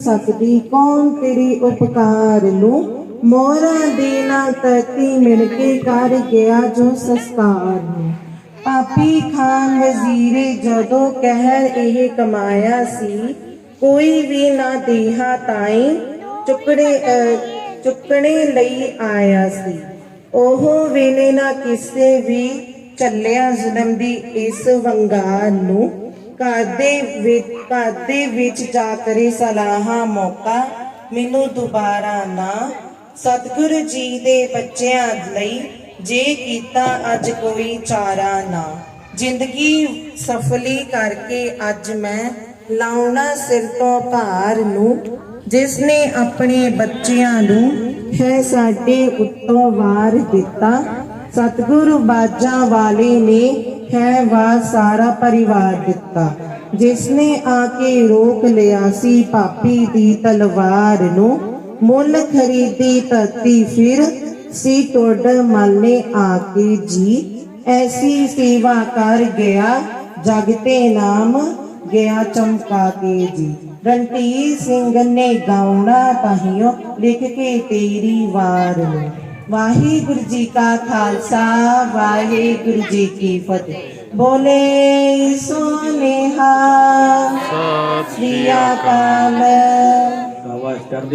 ਸਕਦੀ, ਕੌਣ ਤੇਰੀ ਉਪਕਾਰ ਨੂੰ? ਮੋਰਾਂ ਦੇ ਨਾਲ ਮਿਲ ਕੇ ਕਰ ਗਿਆ ਜੋ ਸੰਸਕਾਰ ਨੂੰ। ਪਾਪੀ ਖਾਨ ਵਜ਼ੀਰੇ ਜਦੋਂ ਕਹਿਰ ਇਹ ਕਮਾਇਆ ਸੀ, ਕੋਈ ਵੀ ਨਾ ਦੇਹਾ ਤਾਈ ਚੁੱਕੜੇ ਚੁੱਕਣੇ ਲਈ ਆਇਆ ਸੀ। ਉਹ ਵੇਲੇ ਨਾ ਕਿਸੇ ਵੀ ਚੱਲਿਆ ਜ਼ੁਲਮ ਦੀ ਇਸ ਵੰਗਾਰ ਨੂੰ। ਘਰ ਦੇ ਵਿੱਚ ਘਰ ਦੇ ਵਿੱਚ ਜਾ ਕਰੇ ਸਲਾਹਾਂ, ਮੌਕਾ ਮੈਨੂੰ ਦੁਬਾਰਾ ਨਾ। ਸਤਿਗੁਰੂ ਜੀ ਦੇ ਬੱਚਿਆਂ ਲਈ ਜੇ ਕੀਤਾ ਅੱਜ ਕੋਈ ਚਾਰਾ ਨਾ। ਜ਼ਿੰਦਗੀ ਸਫਲੀ ਕਰਕੇ ਅੱਜ ਮੈਂ ਲਾਉਣਾ ਸਿਰ ਤੋਂ ਭਾਰ ਨੂੰ, ਜਿਸ ਨੇ ਆਪਣੇ ਬੱਚਿਆਂ ਨੂੰ ਹੈ ਸਾਡੇ ਉੱਤੋਂ ਵਾਰ ਦਿੱਤਾ। ਸਤਿਗੁਰੂ ਬਾਜਾਂ ਵਾਲੇ ਨੇ ਹੈ ਵਾ ਸਾਰਾ ਪਰਿਵਾਰ ਦਿੱਤਾ। ਜਿਸ ਨੇ ਆ ਕੇ ਰੋਕ ਲਿਆ ਸੀ ਪਾਪੀ ਦੀ ਤਲਵਾਰ ਨੂੰ, ਮੁੱਲ ਖਰੀਦੀ ਧਰਤੀ ਫਿਰ ਸੀ ਟੋਡ ਮਲ ਆ ਕੇ ਜੀ। ਐਸੀ ਸੇਵਾ ਕਰ ਗਿਆ, ਜਗ ਤੇ ਨਾਮ ਗਿਆ ਚਮਕਾ ਕੇ ਜੀ। ਰਣਧੀਰ ਸਿੰਘ ਨੇ ਗਾਉਣਾ ਤਾਹੀਓ, ਲਿਖ ਕੇ ਤੇਰੀ ਵਾਰ ਨੂੰ। ਵਾਹਿਗੁਰੂ ਜੀ ਕਾ ਖਾਲਸਾ ਵਾਹਿਗੁਰੂ ਜੀ ਕੀ ਫਤਿਹ। ਬੋਲੇ ਸੋਨੇਹਾ ਸਤਿ ਸ੍ਰੀ ਅਕਾਲ।